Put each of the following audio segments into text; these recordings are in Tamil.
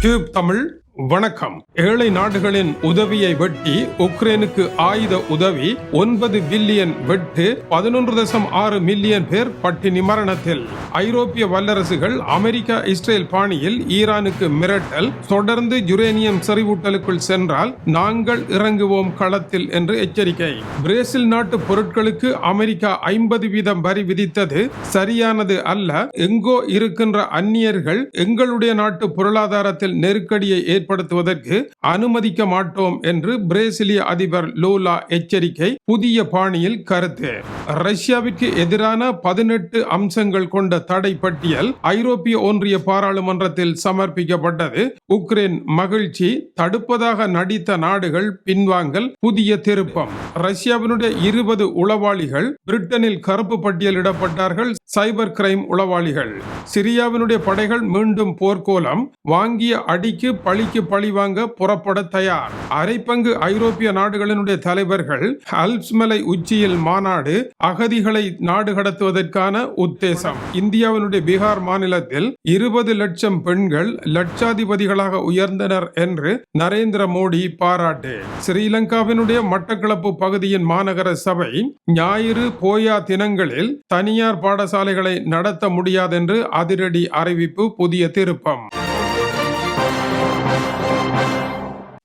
டியூப் தமிழ் வணக்கம். ஏழை நாடுகளின் உதவியை வெட்டி உக்ரைனுக்கு ஆயுத உதவி ஒன்பது பில்லியன் வெட்டு பதினொன்று தசம் ஆறு மில்லியன் பேர் பட்டினி மரணத்தில். ஐரோப்பிய வல்லரசுகள் அமெரிக்கா இஸ்ரேல் பாணியில் ஈரானுக்கு மிரட்டல் தொடர்ந்து யுரேனியம் செறிவூட்டலுக்குள் சென்றால் நாங்கள் இறங்குவோம் களத்தில் என்று எச்சரிக்கை. பிரேசில் நாட்டு பொருட்களுக்கு அமெரிக்கா ஐம்பது வீதம் வரி விதித்தது சரியானது அல்ல. எங்கோ இருக்கின்ற அந்நியர்கள் எங்களுடைய நாட்டு பொருளாதாரத்தில் நெருக்கடியை ஏற்படுத்துவதற்கு அனுமதிக்க மாட்டோம் என்று பிரேசிலிய அதிபர் லூலா எச்சரிக்கை புதிய பாணியில் கருத்து. ரஷ்யாவிற்கு எதிரான பதினெட்டு அம்சங்கள் கொண்ட தடை பட்டியல் ஐரோப்பிய ஒன்றிய பாராளுமன்றத்தில் சமர்ப்பிக்கப்பட்டது. உக்ரைன் மகிழ்ச்சி தடுப்பதாக நடித்த நாடுகள் பின்வாங்கல் புதிய திருப்பம். ரஷ்யாவினுடைய இருபது உளவாளிகள் பிரிட்டனில் கருப்பு பட்டியலிடப்பட்டார்கள் சைபர் கிரைம் உளவாளிகள். சிரியாவினுடைய படைகள் மீண்டும் போர்க்கோலம் வாங்கிய அடிக்கு பழிக்கு பழி வாங்க புறப்பட தயார். அரை பங்கு ஐரோப்பிய நாடுகளினுடைய தலைவர்கள் அல்ப்ஸ் மலை உச்சியில் மாநாடு அகதிகளை நாடு கடத்துவதற்கான உத்தேசம். இந்தியாவினுடைய பீகார் மாநிலத்தில் இருபது லட்சம் பெண்கள் லட்சாதிபதிகளாக உயர்ந்தனர் என்று நரேந்திர மோடி பாராட்டு. ஸ்ரீலங்காவினுடைய மட்டக்களப்பு பகுதியின் மாநகர சபை ஞாயிறு போயா தினங்களில் தனியார் பாடசாலைகளை நடத்த முடியாதென்று அதிரடி அறிவிப்பு புதிய திருப்பம்.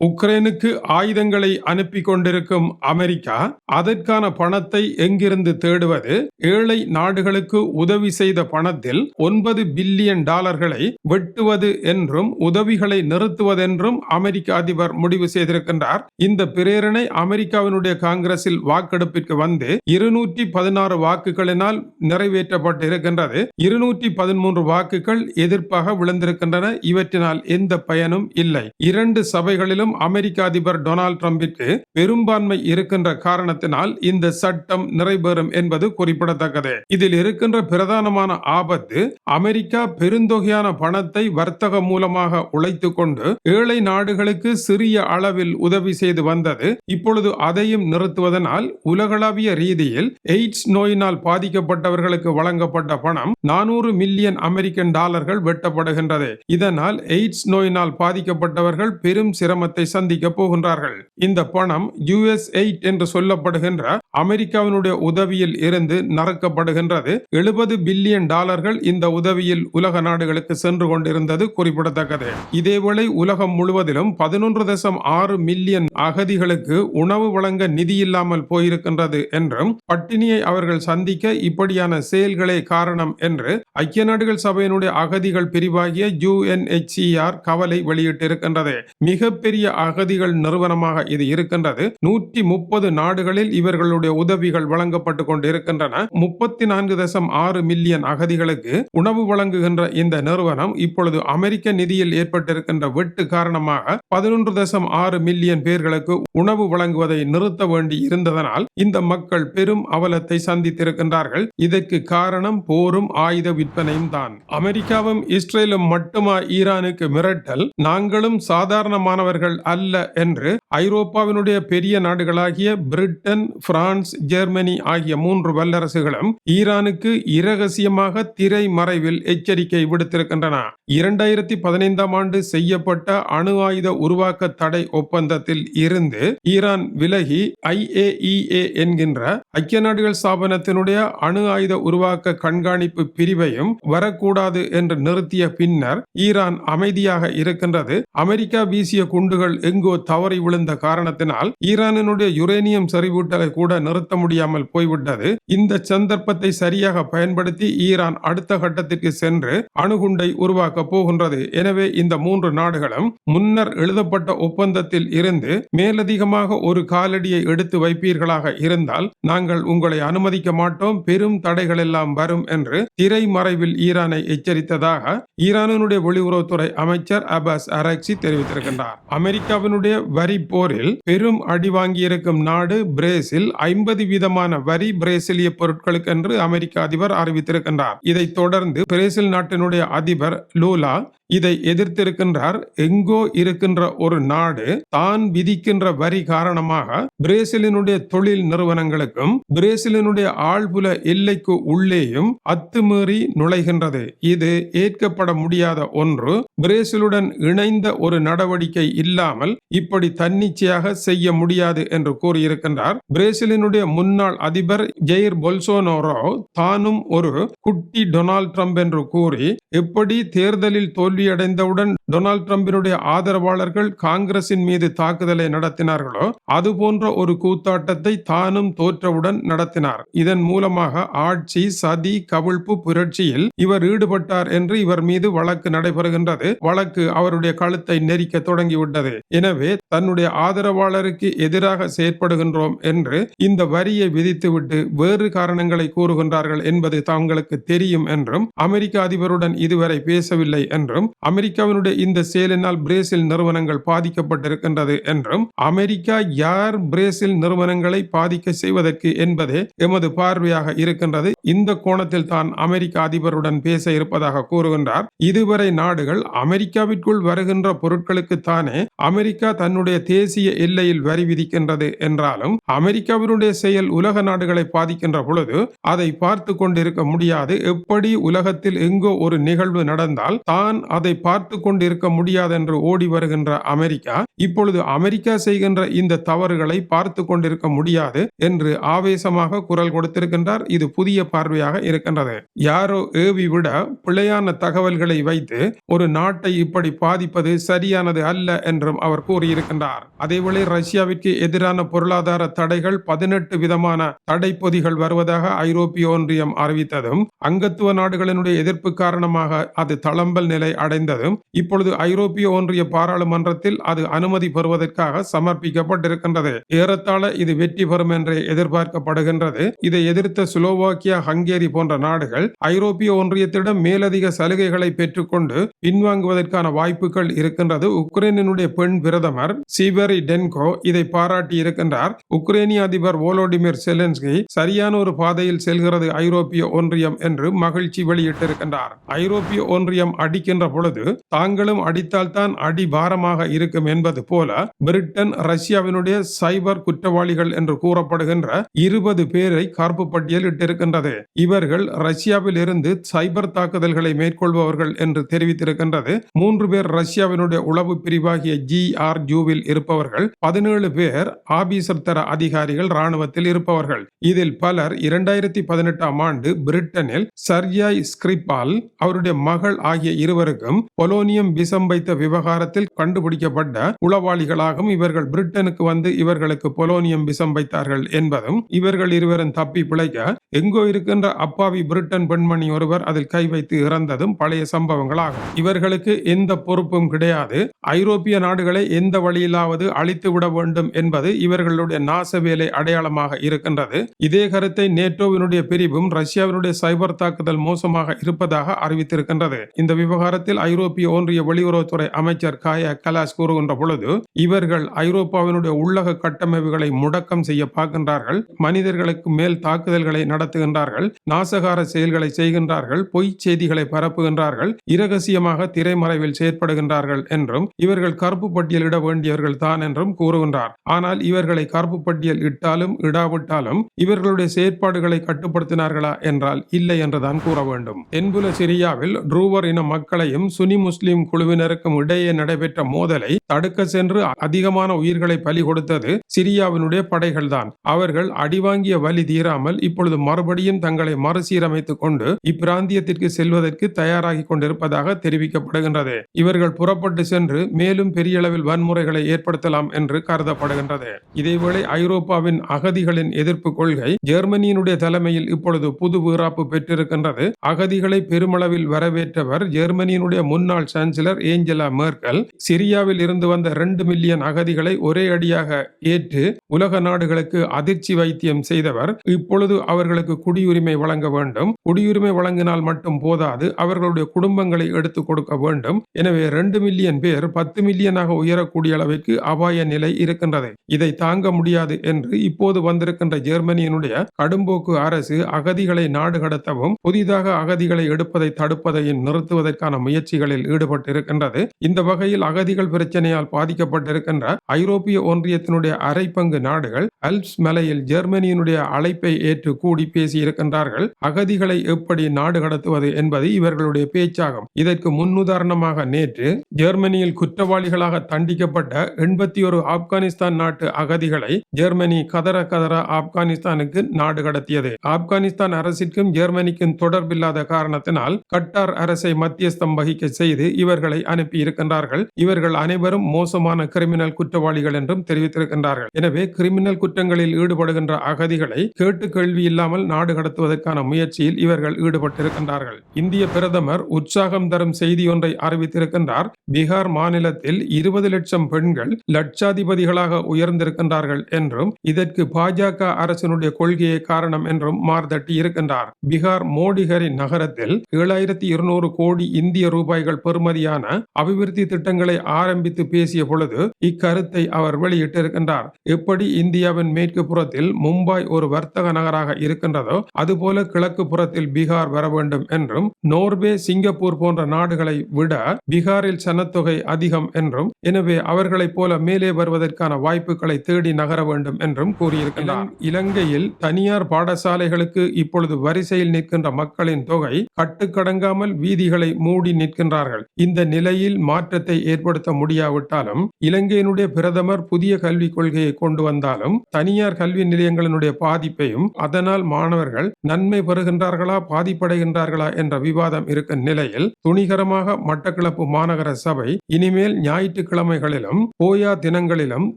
உக்ரைனுக்கு ஆயுதங்களை அனுப்பி கொண்டிருக்கும் அமெரிக்கா அதற்கான பணத்தை எங்கிருந்து தேடுவது? ஏழை நாடுகளுக்கு உதவி செய்த பணத்தில் ஒன்பது பில்லியன் டாலர்களை வெட்டுவது என்றும் உதவிகளை நிறுத்துவதென்றும் அமெரிக்க அதிபர் முடிவு செய்திருக்கின்றார். இந்த பிரேரணை அமெரிக்காவினுடைய காங்கிரஸில் வாக்கெடுப்பிற்கு வந்து இருநூற்றி பதினாறு வாக்குகளினால் நிறைவேற்றப்பட்டு இருக்கின்றது இருநூற்றி பதிமூன்று வாக்குகள் எதிர்ப்பாக விழுந்திருக்கின்றன. இவற்றினால் எந்த பயனும் இல்லை. இரண்டு சபைகளிலும் அமெரிக்க அதிபர் டொனால்ட் ட்ரம்பிற்கு பெரும்பான்மை இருக்கின்ற காரணத்தினால் இந்த சட்டம் நிறைவேறும் என்பது குறிப்பிடத்தக்கது. இதில் இருக்கின்ற பிரதானமான ஆபத்து அமெரிக்கா பெருந்தொகையான பணத்தை வர்த்தக மூலமாக உழைத்து கொண்டு ஏழை நாடுகளுக்கு சிறிய அளவில் உதவி செய்து வந்தது. இப்பொழுது அதையும் நிறுத்துவதனால் உலகளாவிய ரீதியில் எய்ட்ஸ் நோயினால் பாதிக்கப்பட்டவர்களுக்கு வழங்கப்பட்ட பணம் நானூறு மில்லியன் அமெரிக்கன் டாலர்கள் வெட்டப்படுகின்றது. இதனால் எய்ட்ஸ் நோயினால் பாதிக்கப்பட்டவர்கள் பெரும் சிரமத்தை சந்திக்க போகின்றார்கள். இந்த பணம் யுஎஸ் எயிட் என்று சொல்லப்படுகின்ற அமெரிக்காவினுடைய உதவியில் இருந்து நறுக்கப்படுகின்றது. எழுபது பில்லியன் டாலர்கள் இந்த உதவியில் உலக நாடுகளுக்கு சென்று கொண்டிருந்தது குறிப்பிடத்தக்கது. இதேவேளை உலகம் முழுவதிலும் பதினொன்று தசம் ஆறு மில்லியன் அகதிகளுக்கு உணவு வழங்க நிதி இல்லாமல் போயிருக்கின்றது என்றும் பட்டினியை அவர்கள் சந்திக்க இப்படியான செயல்களே காரணம் என்று ஐக்கிய நாடுகள் சபையினுடைய அகதிகள் பிரிவாகிய யுஎன்எச்சிஆர் கவலை வெளியிட்டிருக்கின்றது. மிகப்பெரிய அகதிகள் நிறுவனமாக இது இருக்கின்றது. நூற்றி முப்பது நாடுகளில் இவர்களுடைய உதவிகள் வழங்கப்பட்டு கொண்டு இருக்கின்றன முப்பத்தி நான்கு தசம் ஆறு மில்லியன் அகதிகளுக்கு உணவு வழங்குகின்ற இந்த நிறுவனம் இப்பொழுது அமெரிக்க நிதியில் ஏற்பட்டிருக்கின்ற வெட்டு காரணமாக பதினொன்று தசம் ஆறு மில்லியன் பேர்களுக்கு உணவு வழங்குவதை நிறுத்த வேண்டி இருந்ததனால் இந்த மக்கள் பெரும் அவலத்தை சந்தித்திருக்கின்றார்கள். இதற்கு காரணம் போரும் ஆயுத விற்பனையும் தான். அமெரிக்காவும் இஸ்ரேலும் மட்டுமா ஈரானுக்கு மிரட்டல்? நாங்களும் சாதாரணமானவர்கள் அல்ல என்று ஐரோப்பாவினுடைய பெரிய நாடுகளாகிய பிரிட்டன் பிரான்ஸ் ஜெர்மனி ஆகிய மூன்று வல்லரசுகளும் ஈரானுக்கு இரகசியமாக திரை மறைவில் எச்சரிக்கை விடுத்திருக்கின்றன. இரண்டாயிரத்தி பதினைந்தாம் ஆண்டு செய்யப்பட்ட அணு ஆயுத உருவாக்க தடை ஒப்பந்தத்தில் இருந்து ஈரான் விலகி ஐஏஇஏ என்கின்ற ஐக்கிய நாடுகள் ஸ்தாபனத்தினுடைய அணு ஆயுத உருவாக்க கண்காணிப்பு பிரிவையும் வரக்கூடாது என்று நிறுத்திய பின்னர் ஈரான் அமைதியாக இருக்கின்றது. அமெரிக்கா வீசிய குண்டுகள் எங்கோ தவறி விழுந்த காரணத்தினால் ஈரானினுடைய யுரேனியம் செறிவூட்டலை கூட நிறுத்த முடியாமல் போய்விட்டது. இந்த சந்தர்ப்பத்தை சரியாக பயன்படுத்தி ஈரான் அடுத்த கட்டத்திற்கு சென்று அணுகுண்டை உருவாக்க போகின்றது. எனவே இந்த மூன்று நாடுகளும் முன்னர் எழுதப்பட்ட ஒப்பந்தத்தில் இருந்து மேலதிகமாக ஒரு காலடியை எடுத்து வைப்பீர்களாக இருந்தால் நாங்கள் உங்களை அனுமதிக்க மாட்டோம். பெரும் தடைகள் எல்லாம் வரும் என்று திரைமறைவில் ஈரானை எச்சரித்ததாக ஈரானினுடைய வெளியுறவுத்துறை அமைச்சர் அபாஸ் அரக்சி தெரிவித்திருக்கின்றார். அமெரிக்காவினுடைய வரி போரில் பெரும் அடி வாங்கியிருக்கும் நாடு பிரேசில். ஐம்பது வீதமான வரி பிரேசிலிய பொருட்களுக்கு என்று அமெரிக்க அதிபர் அறிவித்திருக்கின்றார். இதைத் தொடர்ந்து பிரேசில் நாட்டினுடைய அதிபர் லூலா இதை எதிர்த்திருக்கின்றார். எங்கோ இருக்கின்ற ஒரு நாடு தான் விதிக்கின்ற வரி காரணமாக பிரேசிலினுடைய தொழில் நிறுவனங்களுக்கும் பிரேசிலினுடைய ஆழ்புல எல்லைக்கு உள்ளேயும் அத்துமீறி நுழைகின்றது. இது ஏற்கப்பட முடியாத ஒன்று. பிரேசிலுடன் இணைந்த ஒரு நடவடிக்கை இல்லாமல் இப்படி தன்னிச்சையாக செய்ய முடியாது என்று கூறியிருக்கின்றார். பிரேசிலினுடைய முன்னாள் அதிபர் ஜெயிர் பொல்சோனோரோ தானும் ஒரு குட்டி டொனால்ட் ட்ரம்ப் என்று கூறி எப்படி தேர்தலில் தோல்வியடைந்தவுடன் டொனால்ட் ட்ரம்பினுடைய ஆதரவாளர்கள் காங்கிரசின் மீது தாக்குதலை நடத்தினார்களோ அது போன்ற ஒரு கூத்தாட்டத்தை தானும் தோற்றவுடன் நடத்தினார். இதன் மூலமாக ஆட்சி சதி கவிழ்ப்பு புரட்சியில் இவர் ஈடுபட்டார் என்று இவர் மீது வழக்கு நடைபெறுகின்றது. வழக்கு அவருடைய கழுத்தை நெரிக்க தொடங்கிவிட்டது. எனவே தன்னுடைய ஆதரவாளருக்கு எதிராக செயற்படுகின்றோம் என்று இந்த வரியை விதித்துவிட்டு வேறு காரணங்களை கூறுகின்றார்கள் என்பது தாங்களுக்கு தெரியும் என்றும் அமெரிக்க அதிபருடன் இதுவரை பேசவில்லை என்றும் அமெரிக்காவினுடைய இந்த செயலினால் பிரேசில் நிறுவனங்கள் பாதிக்கப்பட்டிருக்கின்றது என்றும் அமெரிக்கா யார் பிரேசில் நிறுவனங்களை பாதிக்க செய்வதற்கு என்பதே எமது பார்வையாக இருக்கின்றது. இந்த கோணத்தில் தான் அமெரிக்க அதிபருடன் பேச இருப்பதாக கூறுகின்றார். இதுவரை நாடுகள் அமெரிக்காவிற்குள் வருகின்ற பொருட்களுக்கு தானே அமெரிக்கா தன்னுடைய தேசிய எல்லையில் வரி விதிக்கின்றது என்றாலும் அமெரிக்காவினுடைய செயல் உலக நாடுகளை பாதிக்கின்ற பொழுது அதை பார்த்து கொண்டிருக்க முடியாது. எப்படி உலகத்தில் எங்கோ ஒரு நிகழ்வு நடந்தால் தான் அதை பார்த்து கொண்டிருக்க முடியாது என்று ஓடி வருகின்ற அமெரிக்கா இப்பொழுது அமெரிக்கா செய்கின்ற இந்த தவறுகளை பார்த்து கொண்டிருக்க முடியாது என்று ஆவேசமாக குரல் கொடுத்திருக்கின்றார். இது புதிய பார்வையாக இருக்கின்றது. யாரோ ஏவி விட பிழையான தகவல்களை வைத்து ஒரு நாட்டை இப்படி பாதிப்பது சரியானது அல்ல என்றும் அவர் கூறியிருக்கின்றார். அதேவேளை ரஷ்யாவிற்கு எதிரான பொருளாதார தடைகள் பதினெட்டு விதமான தடை பொதிகள் வருவதாக ஐரோப்பிய ஒன்றியம் அறிவித்ததும் அங்கத்துவ நாடுகளினுடைய எதிர்ப்பு காரணமாக அது தளம்பல் நிலை அடைந்ததும் இப்பொழுது ஐரோப்பிய ஒன்றிய பாராளுமன்றத்தில் அது அனுமதி பெறுவதற்காக சமர்ப்பிக்கப்பட்டிருக்கின்றது. ஏறத்தாழ இது வெற்றி பெறும் என்றே எதிர்பார்க்கப்படுகின்றது. இதை எதிர்த்த சுலோவாக்கியா ஹங்கேரி போன்ற நாடுகள் ஐரோப்பிய ஒன்றியத்திடம் மேலதிக சலுகைகளை பெற்றுக்கொண்டு பின்வாங்குவதற்கான வாய்ப்புகள் இருக்கின்றது. உக்ரைனினுடைய பெண் பிரதமர் சீபரி டென்கோ இதை பாராட்டி இருக்கின்றார். உக்ரைனிய அதிபர் ஓலோடிமிர் செலன்ஸ்கி சரியான ஒரு பாதையில் செல்கிறது ஐரோப்பிய ஒன்றியம் என்று மகிழ்ச்சி வெளியிட்டிருக்கின்றார். ஐரோப்பிய ஒன்றியம் அடிக்கின்ற பொழுது தாங்களும் அடித்தால்தான் அடி பாரமாக இருக்கும் என்பது போல பிரிட்டன் ரஷ்யாவினுடைய சைபர் குற்றவாளிகள் என்று கூறப்படுகின்ற இருபது பேரை கார்ப்பு பட்டியல் இட்டிருக்கின்றது. இவர்கள் ரஷ்யாவில் இருந்து சைபர் தாக்குதல்களை மேற்கொள்பவர்கள் என்று தெரிவித்திருக்கின்றது. மூன்று பேர் ரஷ்யாவினுடைய உளவு பிரிவாகிய ஜிஆர்யூவில் இருப்பவர்கள் பதினேழு பேர் ஆபீசர் தர அதிகாரிகள் ராணுவத்தில் இருப்பவர்கள். இதில் பலர் இரண்டாயிரத்தி பதினெட்டாம் ஆண்டு பிரிட்டனில் சர்யாய் ஸ்கிரிபால் அவருடைய மகள் ஆகிய இருவருக்கும் பொலோனியம் விஷம் வைத்த விவகாரத்தில் கண்டுபிடிக்கப்பட்ட உளவாளிகளாகவும் இவர்கள் பிரிட்டனுக்கு வந்து இவர்களுக்கு பொலோனியம் விஷம் வைத்தார்கள் என்பதும் இவர்கள் இருவரும் தப்பி பிழைக்க எங்கோ இருக்கின்ற அப்பாவி பிரிட்டன் பெண்மணி ஒருவர் அதில் கை வைத்து இறந்ததும் பழைய சம்பவங்களாகும். இவர்களுக்கு எந்த பொறுப்பும் கிடையாது. ஐரோப்பிய நாடு நாடுகளை எந்த வழியிலாவது அழித்து விட வேண்டும் என்பது இவர்களுடைய நாச வேலை அடையாளமாக இருக்கின்றது. இதே கருத்தை நேட்டோவினுடைய பிரிவும் ரஷ்யாவினுடைய சைபர் தாக்குதல் மோசமாக இருப்பதாக அறிவித்திருக்கின்றது. இந்த விவகாரத்தில் ஐரோப்பிய ஒன்றிய வெளியுறவுத்துறை அமைச்சர் காயா கலாஸ் கூறுகின்ற பொழுது இவர்கள் ஐரோப்பாவினுடைய உள்ளக கட்டமைப்புகளை முடக்கம் செய்ய பார்க்கின்றார்கள் மனிதர்களுக்கு மேல் தாக்குதல்களை நடத்துகின்றார்கள் நாசகார செயல்களை செய்கின்றார்கள் பொய் செய்திகளை பரப்புகின்றார்கள் இரகசியமாக திரைமறைவில் செயற்படுகின்றார்கள் என்றும் இவர்கள் கருப்பு பட்டியலிட வேண்டியவர்கள் தான் என்றும் கூறுகின்றார். ஆனால் இவர்களை கருப்பு பட்டியல் இட்டாலும் இடாவிட்டாலும் இவர்களுடைய செயற்பாடுகளை கட்டுப்படுத்தினார்களா என்றால் இல்லை என்றுதான் கூற வேண்டும். தென்புல சிரியாவில் ட்ரூவர் இன மக்களையும் சுனி முஸ்லிம் குழுவினருக்கும் இடையே நடைபெற்ற மோதலை தடுக்க சென்று அதிகமான உயிர்களை பலி கொடுத்தது சிரியாவினுடைய படைகள்தான். அவர்கள் அடிவாங்கிய வலி தீராமல் இப்பொழுது மறுபடியும் தங்களை மறுசீரமைத்துக் கொண்டு இப்பிராந்தியத்திற்கு செல்வதற்கு தயாராகி கொண்டிருப்பதாக தெரிவிக்கப்படுகின்றது. இவர்கள் புறப்பட்டு சென்று மேலும் பெரிய பெரிய அளவில் வன்முறைகளை ஏற்படுத்தலாம் என்று கருதப்படுகின்றது. இதேவேளை ஐரோப்பாவின் அகதிகளின் எதிர்ப்பு கொள்கை ஜெர்மனியினுடைய தலைமையில் இப்பொழுது புது வீராப்பு பெற்றிருக்கின்றது. அகதிகளை பெருமளவில் வரவேற்றவர் ஜெர்மனியினுடைய முன்னாள் சான்சலர் ஏஞ்சலா மேர்கல் சிரியாவில் இருந்து வந்த இரண்டு மில்லியன் அகதிகளை ஒரே அடியாக ஏற்று உலக நாடுகளுக்கு அதிர்ச்சி வைத்தியம் செய்தவர். இப்பொழுது அவர்களுக்கு குடியுரிமை வழங்க வேண்டும். குடியுரிமை வழங்கினால் மட்டும் போதாது அவர்களுடைய குடும்பங்களை எடுத்துக் கொடுக்க வேண்டும். எனவே இரண்டு மில்லியன் பேர் பத்து மில்லியன் மில்லியனாக உயரக்கூடிய அளவிற்கு அபாய நிலை இருக்கின்றது. இதை தாங்க முடியாது என்று இப்போது வந்திருக்கின்ற ஜெர்மனியினுடைய கடும்போக்கு அரசு அகதிகளை நாடு கடத்தவும் புதிதாக அகதிகளை எடுப்பதை தடுப்பதையும் நிறுத்துவதற்கான முயற்சிகளில் ஈடுபட்டிருக்கின்றது. இந்த வகையில் அகதிகள் பிரச்சனையால் பாதிக்கப்பட்டிருக்கின்ற ஐரோப்பிய ஒன்றியத்தினுடைய அரை பங்கு நாடுகள் அல்ப்ஸ் மலையில் ஜெர்மனியினுடைய அழைப்பை ஏற்று கூடி பேசியிருக்கின்றார்கள். அகதிகளை எப்படி நாடு கடத்துவது என்பது இவர்களுடைய பேச்சாகும். இதற்கு முன்னுதாரணமாக நேற்று ஜெர்மனியில் குற்றவாளிகளாக எதிராக தண்டிக்கப்பட்ட எண்பத்தி ஒரு ஆப்கானிஸ்தான் நாட்டு அகதிகளை ஜெர்மனி கதற கதற ஆப்கானிஸ்தானுக்கு நாடு கடத்தியது. ஆப்கானிஸ்தான் அரசிற்கும் ஜெர்மனிக்கும் தொடர்பில்லாத காரணத்தினால் கட்டார் அரசை மத்தியஸ்தம் வகிக்க செய்து இவர்களை அனுப்பி இருக்கின்றார்கள். இவர்கள் அனைவரும் மோசமான கிரிமினல் குற்றவாளிகள் என்றும் தெரிவித்திருக்கின்றார்கள். எனவே கிரிமினல் குற்றங்களில் ஈடுபடுகின்ற அகதிகளை கேட்டு கேள்வி இல்லாமல் நாடு கடத்துவதற்கான முயற்சியில் இவர்கள் ஈடுபட்டிருக்கின்றார்கள். இந்திய பிரதமர் உற்சாகம் தரும் செய்தி ஒன்றை அறிவித்திருக்கின்றார். பீகார் மாநிலத்தில் இருபது லட்சம் பெண்கள் லட்சாதிபதிகளாக உயர்ந்திருக்கின்றார்கள் என்றும் இதற்கு பாஜக அரசினுடைய கொள்கையே காரணம் என்றும் மார்தட்டி இருக்கின்றார். பீகார் மோடிகரி நகரத்தில் ஏழாயிரத்தி இருநூறு கோடி இந்திய ரூபாய்கள் பெறுமதியான அபிவிருத்தி திட்டங்களை ஆரம்பித்து பேசிய பொழுது இக்கருத்தை அவர் வெளியிட்டிருக்கின்றார். எப்படி இந்தியாவின் மேற்கு புறத்தில் மும்பாய் ஒரு வர்த்தக நகராக இருக்கின்றதோ அதுபோல கிழக்கு புறத்தில் பீகார் வர வேண்டும் என்றும் நோர்வே சிங்கப்பூர் போன்ற நாடுகளை விட பீகாரில் சனத்தொகை அதிகம் என்றும் எனவே அவர்களைப் போல மேலே வருவதற்கான வாய்ப்புகளை தேடி நகர வேண்டும் என்றும் கூறியிருக்கிறார். இலங்கையில் தனியார் பாடசாலைகளுக்கு இப்பொழுது வரிசையில் நிற்கின்ற மக்களின் தொகை கட்டுக்கடங்காமல் வீதிகளை மூடி நிற்கின்றார்கள். இந்த நிலையில் மாற்றத்தை ஏற்படுத்த முடியாவிட்டாலும் இலங்கையினுடைய பிரதமர் புதிய கல்விக் கொள்கையை கொண்டு வந்தாலும் தனியார் கல்வி நிலையங்களினுடைய பாதிப்பையும் அதனால் மாணவர்கள் நன்மை பெறுகின்றார்களா பாதிப்படைகின்றார்களா என்ற விவாதம் இருக்கும் நிலையில் துணிகரமாக மட்டக்களப்பு மாநகர சபை இனிமேல் ஞாயிற்றுக்கிழமைகளிலும் ஓயா தினங்களிலும்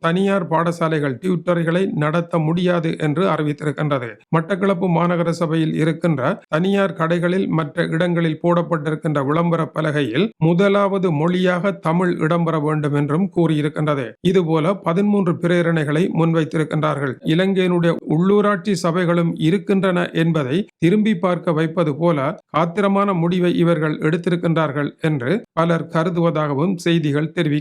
தனியார் பாடசாலைகள் டியூட்டர்களை நடத்த முடியாது என்று அறிவித்திருக்கின்றது. மட்டக்களப்பு மாநகர சபையில் இருக்கின்ற தனியார் கடைகளில் மற்ற இடங்களில் போடப்பட்டிருக்கின்ற விளம்பர பலகையில் முதலாவது மொழியாக தமிழ் இடம்பெற வேண்டும் என்றும் கூறியிருக்கின்றது. இதுபோல பதிமூன்று பிரேரணைகளை முன்வைத்திருக்கின்றார்கள். இலங்கையினுடைய உள்ளூராட்சி சபைகளும் இருக்கின்றன என்பதை திரும்பி பார்க்க வைப்பது போல ஆத்திரமான முடிவை இவர்கள் எடுத்திருக்கின்றார்கள் என்று பலர் கருதுவதாகவும் செய்திகள்